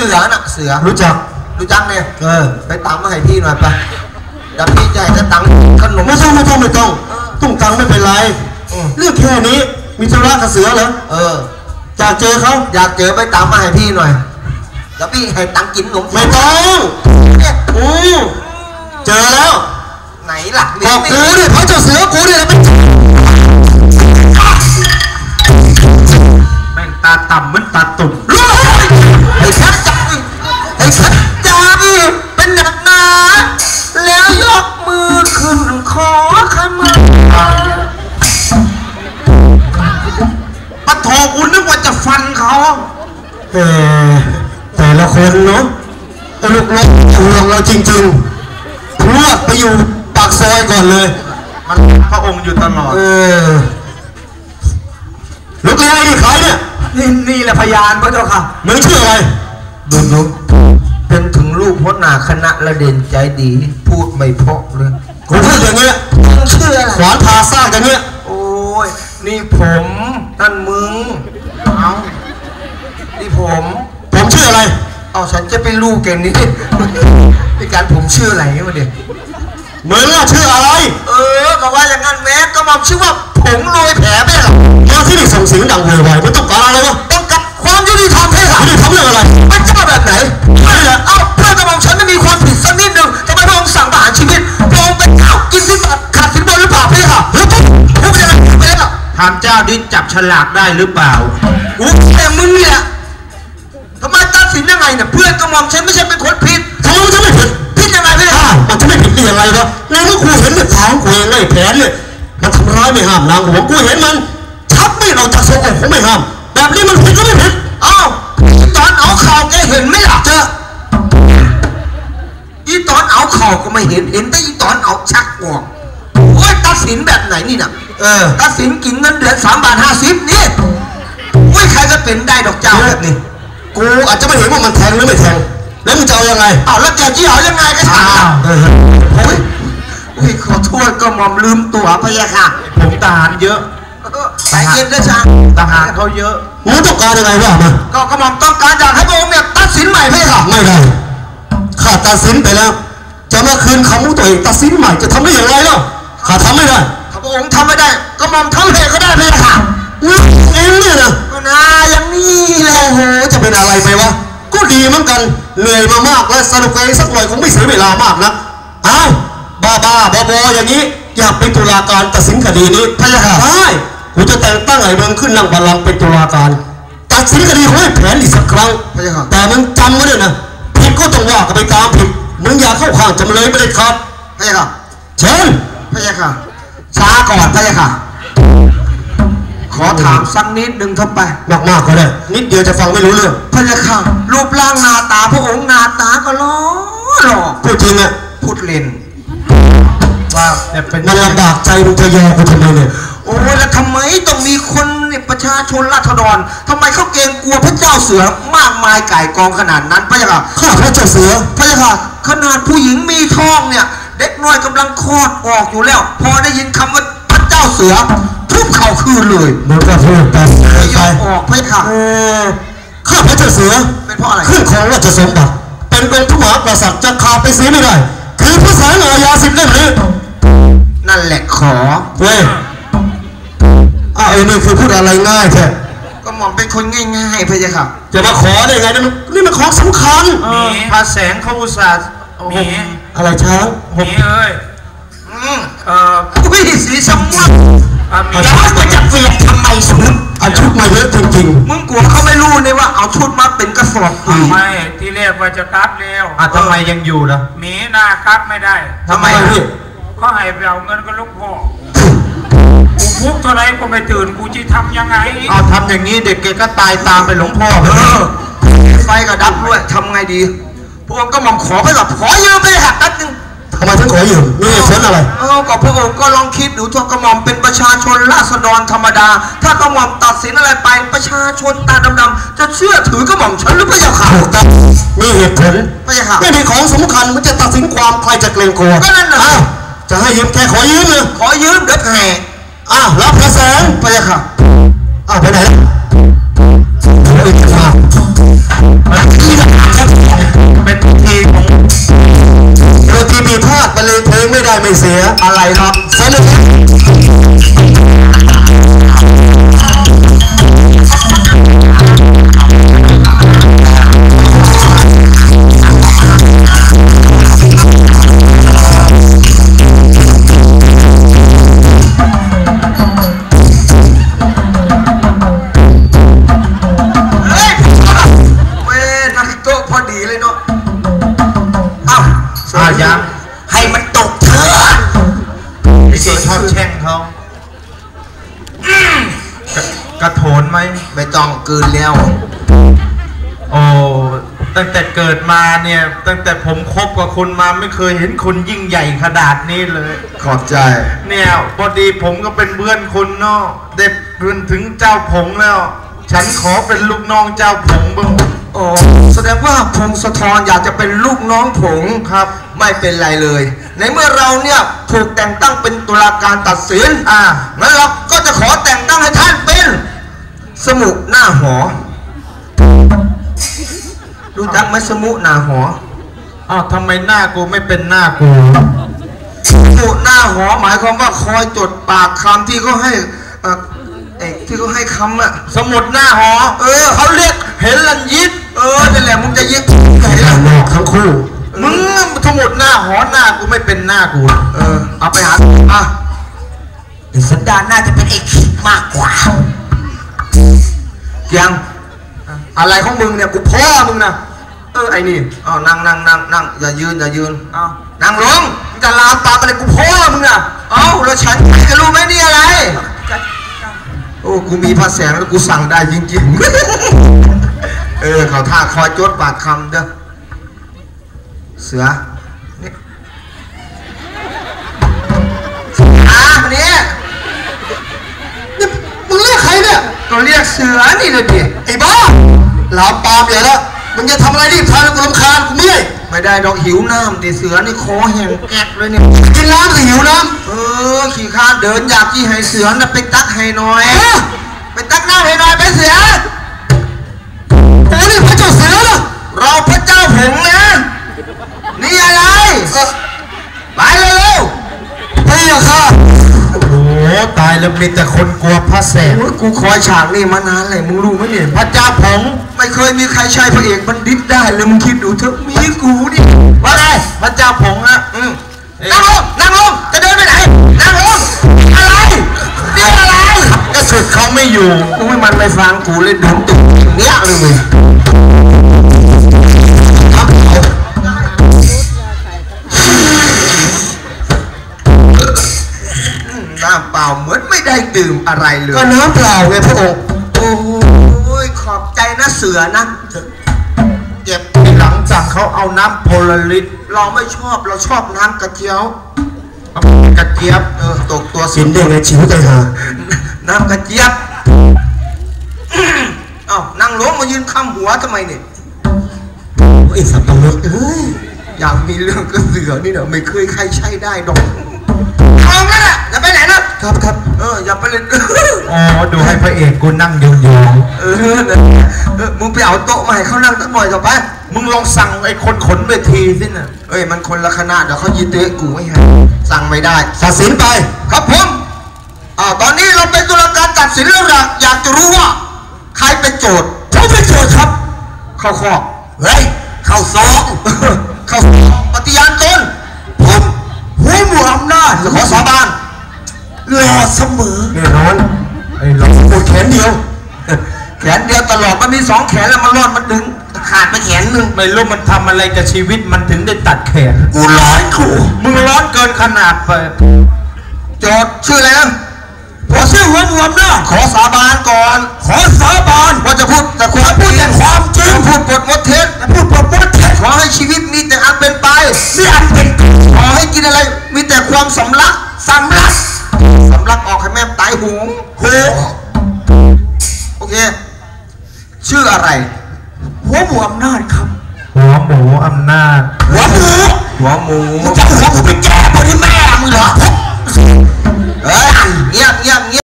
สือน่ะเสือรู้จักรู้จักเนี่ยเออไปตามมาให้พี่หน่อยไปเดี๋ยวพี่จะให้ตังค์ขนมไม่ต้องไม่ต้องไม่ต้องตุ้งตังไม่เป็นไรอืมเรื่องแค่นี้มีธุระกับเสือเหรอเอออยากเจอเขาอยากเจอไปตามมาให้พี่หน่อยเดี๋ยวพี่ให้ตังค์กินขนมไม่ต้องเนี่ยอืมเจอแล้วไหนล่ะบอกกูเนี่ยเพราะเจ้าเสือกูเนี่ยเป็นแม่งตาต่ำเหมือนตาตุ่ม ชัดจังเป็นหนักหนา แล้วยกมือขึ้นขอขมาปะโถกูนึกว่าจะฟันเขาเออแต่ละคนเนาะไอ้ลูกน้องห่วงเราจริงๆพรวดไปอยู่ปากซอยก่อนเลย มันพระองค์อยู่ตลอด เออลูกเลี้ยงนี่ใครเนี่ย นี่นี่แหละพยานพระเจ้าค่ะมึงชื่ออะไรดูดูเป็นถึงลูก หัวหน้าคณะระเด่นใจดี พูดไม่เพราะเลยกูพูดอย่างเงี้ยมึงชื่ออะไรขวานพาซ่ากอย่างเงี้ยโอ้ยนี่ผมนั่นมึงเอานี่ผมผมชื่ออะไรเอาฉันจะไปลูกแกนี่พี่การผมชื่ออะไรวะเนี่ยมึงอะชื่ออะไร เออก็ว่าอย่างนั้นแม้ก็มอมชื่อว่าผงโรยแผลไม่หรอกมาที่นี่ส่งเสียงดังโวยวายมันต้องการอะไรวะต้องกับ ความยุติธรรมให้ค่ะไม่ได้ทำเรื่องอะไรพระเจ้าแบบไหนไม่เหรอเอ้าเพื่อนกระหม่อมฉันไม่มีความผิดสักนิดหนึ่งทำไมพระองค์สั่งประหารชีวิตพระองค์เป็นเจ้ากินสินบาทขาดสินบนหรือเปล่าพี่ค่ะแล้วปุ๊บพูดยังไงไปแล้วถามเจ้าดิจับฉลากได้หรือเปล่ากูแต่มึงเนี่ยทำไมตัดสินยังไงเนี่ยเพื่อนกระหม่อมฉันไม่ใช่เป็นคนผิดทำไมมันจะไม่ผิดผิดยังไงพี่อ้าค่ะวมันจะไม่ผิดได้ยังไงวะในเมื่อกูเห็นเนี่ยท้องกูเองไอ้แผนเนี่ยมันทำร้ายไม่ห้ามนางหัวกูเห็นมันชักมีดออกจากทรงอกผมไม่ห้ามแบบนี้มันผิดก็ไม่ผิดเอ้าอี ตอนเอาข่าวแกเห็นไหมล่ะเจออีตอนเอาข่าวก็ไม่เห็นเห็นแต่อีตอนเอาชักออกโอ้ยตัดสินแบบไหนนี่น่ะเออตัดสินกินเงินเดือนสามบาทห้าสิบนี่อุ้ยใครก็เป็นได้ดอกเจ้าแบบนี้กูอาจจะไม่เห็นว่ามันแทงหรือไม่แทงแล้วมึงจะเอายังไงเอาแล้วแกจะเอายังไงก็ช่างอ้าวเออโอ้ยอุ้ยขอโทษก็หมอมลืมตัวพะยะค่ะผมทหารเยอะเออใจเย็นนะจ๊ะทหารเขาเยอะ มึงต้องการยังไงวะมาก็กระหม่อมต้องการอยากให้พระองค์เนี่ยตัดสินใหม่พะยะค่ะไม่ได้ข้าตัดสินไปแล้ว จะมาคืนคำของตัวเองตัดสินใหม่จะทำได้อย่างไรเล่าข้าทำไม่ได้ถ้าพระองค์ทำไม่ได้กระหม่อมทำเองก็ได้พะยะค่ะมึงเองเนี่ยนะก็นาอย่างนี้แหละโอ้โหจะเป็นอะไรไปวะก็ดีเหมือนกันเหนื่อยมามากและสนุกเองสักหน่อยคงไม่เสียเวลามากนะอ้าวบ้าบ้าบอบออย่างนี้อยากเป็นตุลาการตัดสินคดีนี้พะยะค่ะได้ กูจะแต่งตั้งไอ้เมืองขึ้นนั่งบัลลังก์เป็นตุลาการตัดสินคดีของไอ้แผนอีกสักครั้งพะยะค่ะแต่มึงจำไว้ด้วยนะผิดก็ต้องว่ากันไปตามผิดมึงอย่าเข้าข้างจำเลยไม่ได้ครับพะยะค่ะเชิญพะยะค่ะช้าก่อนพะยะค่ะ ขอถามสักนิดหนึ่งเท่าไปมากมากๆก็ได้นิดเดียวจะฟังไม่รู้เรื่องพะยะค่ะ รูปร่างหน้าตาพระองค์หน้าตาก็หล้อหล่อพูดจริงอะพูดเล่นว่าเนี่ยเป็นมันลำบากใจมึงจะยอมกูทำไมเนี่ย โอ้ยแล้วทำไมต้องมี คนเนี่ยประชาชนราษฎรทำไมเขาเกรงกลัวพระเจ้าเสือมากมายไก่ายกองขนาดนั้นพะยะค่ะข้าพระเจ้าเสือพะยะค่ะขนาดผู้หญิงมีท้องเนี่ย เด็กน้อยกำลังคลอดออกอยู่แล้ว พอได้ยินคำว่าพระเจ้าเสือทุบเข่าคืนเลยมึงก็พูดไปไม่ยไปอมออกพะยะค่ะเออข้าพระเจ้าเสือเป็นเพราะอะไรขึ้นของราชสมบัติเป็นองค์พระมหากษัตริย์จะขาดไปเสียไม่ได้ คือพระสารอาญาสิบเล่มนี้นั่นแหละขอเว้ย อ้าวไอ้นี่คือพูดอะไรง่ายแท้ก็หมอมเป็นคนง่ายๆพะยะค่ะจะมาขอได้ไงนี่มันนี่มันของสำคัญเออพระแสงเขาอุตส่าห์โอ้โหอะไรช้างหมีเอ้ยอืมเอออุ้ยสีสม่วงอะหมีแล้วมันจะเปลี่ยนทำไมสมุนเอาชุดมาเยอะจริงมึงกลัวเขาไม่รู้เนี่ยว่าเอาชุดมาเป็นกระสอบปุ๋ย ไม่ที่เรียกว่าจะกัดเร็วๆอะทำไมยังอยู่ล่ะหมีหน้ากัดไม่ได้ทำไมพี่เขาให้ไปเอาเงินกับลูกพ่อ กูพุกเท่าไรก็ไม่ตื่นกูจะทำยังไงเอาทำอย่างนี้เด็กแกก็ตายตามไปหลวงพ่อเออไฟก็ดับด้วยทำไงดี พวกก็หมอมขอไปแบบขอยืมไปหักแป๊บนึงทำไมถึงขอยืมมีเหตุผลอะไรเออก็พระองค์ก็ลองคิดดูถ้ากระหม่อมเป็นประชาชนราษฎรธรรมดา ถ้ากระหม่อมตัดสินอะไรไปประชาชนตาดำๆจะเชื่อถือกระหม่อมฉันหรือเปล่าค่ะถูกต้องมีเหตุผลพระยาค่ะไม่มีของสำคัญมันจะตัดสินความใครจะเกรงกลัวก็นั่นน่ะอ้าวจะให้ยืมแค่ขอยืมเลยขอยืมเด็กแห่ อ้าวรับกระแสงพระยค่ะอ้าวไปไหนแล้ว ให้มันตกเถอะไอ้ที่ชอบแช่งเขากระกระโถนไหม ไม่ต้องกลืนแล้ว โอ้ ตั้งแต่เกิดมาเนี่ย ตั้งแต่ผมคบกับคุณมาไม่เคยเห็นคุณยิ่งใหญ่ขนาดนี้เลย ขอบใจ เนี่ยพอดีผมก็เป็นเพื่อนคุณเนาะได้เพื่อนถึงเจ้าผงแล้ว ฉันขอเป็นลูกน้องเจ้าผงบ้างโอ้แสดงว่าพงศธรอยากจะเป็นลูกน้องผงครับ ไม่เป็นไรเลย ในเมื่อเราเนี่ยถูกแต่งตั้งเป็นตุลาการตัดสินอ่างั้นเราก็จะขอแต่งตั้งให้ท่านเป็นสมุหน้าหอ รู้จักไหมสมุหน้าหออ้าวทำไมหน้ากูไม่เป็นหน้ากูสมุหน้าหอหมายความว่าคอยจดปากคำที่เขาให้เอ่อเอกที่เขาให้คำอะสมุดหน้าหอ เออเขาเรียกเห็นลันยิดเออนั่นแหละมึงจะยิงไหนด้าล่ะนนอกทั้งคู่ มึงสมุดหน้าหอหน้ากูไม่เป็นหน้ากู เออ เอาไปหาอะสันดานน่าจะเป็นไอ้ขิดมากกว่า ยังอะไรของมึงเนี่ยกูพ่อมึงนะเออไอ้นี่อ๋อนั่งนั่งนั่งนั่งอย่ายืนอย่ายืนเอานั่งลงมึงจะลามปากอะไรกูพ่อมึงนะเอ้าแล้วฉันจะรู้ไหมนี่อะไร โอ้กูมีพระแสงแล้วกูสั่งได้จริงๆ เออเขาท่าคอยจดปากคำเด้อ เสือนี่อะนี่นี่มึงเรียกใครเนี่ยก็เรียกเสือนี่เลยดิไอ้บ้าหลามปามใหญ่แล้วมึงจะทำอะไรรีบทำแล้วกูรำคาญกูเมื่อยไม่ได้ดอกหิวน้ำดิเสือนี่คอแห้งแกกเลยเนี่ยกินน้ำสิหิวน้เออขี่ข้าเดินอยากที่ให้เสือน่ะไปตักให้หน่อยำฮะไปตักน้ำให้หน่อยไปเสือโอ้นี่พระเจ้าเสือเหรอเราพระเจ้าผงนะ อ้โหตายแล้วมีแต่คนกลัวพระแสๆงโอ้ยกูคอยฉากนี่มานานเลยมึงรู้ไหมเนี่ยพระเจ้าผงไม่เคยมีใครใช่พระเอกบัณฑิตได้เลยมึงคิดดูเถอะมีกูนี่ว่าไงพระเจ้าผงอะอืมนั่งลงนั่งลงจะเดินไปไหนนั่งลงอะไรนี่อะไรก็สุดเขาไม่อยู่โอ้ยมันไม่ฟังกูเลยเดินตึกอย่างเงี้ยเลยเว้ ไม่ได้ดื่มอะไรเลก็ยน้ำเปล่าไงพระองค์โอ้ยขอบใจนะเสือนะเก็บหลังจากเขาเอาน้ำโพลาริสเราไม่ชอบเราชอบน้ำกระเจียวเอากระเจี๊ยบเออตกตัวสินเด้งในชิวใจหาน้ำกระเจี๊ยบอ้าวนั่งลงมายืนค้ำหัวทำไมเนี่ยไอ้สับปะรดเอ้ยอยากมีเรื่องกับเสือนี่เนอะไม่เคยใครใช้ได้ดอกเอางั้นอะอย่าไปไห นนะครับครับเอออย่าไปเล่นอ๋อดูให้พระเอกกูนั่งยองเออนั่นแหละเออมึงไปเอาโต๊ะมาให้เขานั่งสักหน่อยต่อไปๆมึงลองสั่งไอ้คนขนเวทีสิน่ะเอ้ยมันคนละคณะเดี๋ยวเขายีเตะกูไม่ให้สั่งไม่ได้ตัดสินไป ครับผมอ่าตอนนี้เราเป็นตุลาการตัดสินแล้วอยากอยากจะรู้ว่า ใครเป็นโจทย์ผมเป็นโจทย์ครับ เข้าข้อเฮ้ยเข้าซองเข้าซองปฏิญาณตนผมหัวหมู่อำนาจจะขอสาบาน รอเสมอแน่นอนไอ้เราปวดแขนเดียว แขนเดียวตลอดมันมีสองแขนแล้วมันรอดมันดึงขาดไปแขนหนึ่งไม่รู้มันทำอะไรกับชีวิตมันถึงได้ตัดแขนกูร้อนกูมึงร้อนเกินขนาดไปโจทย์ชื่ออะไรนะผมชื่อหัวหมู่อำนาจขอสาบานก่อน ขอสาบานว่าจะพูดแต่ความพูดแต่ความจริงพูดบทมดเท็จพูดบทมดเท็จขอให้ชีวิตมีแต่อันเป็นไปมีอันเป็นไปขอให้กินอะไร มีแต่ความสำลักสำลักสำ ลักออกให้แม่ตายหูหูโอเค ชื่ออะไร หัวหมู่อำนาจครับ หัวหมูอำนาจ หัวหมูหัวหมูมึงจะหัวหมูไปแก่บนที่แม่มึงเหรอเฮ้ยเงียบเงียบเงียบ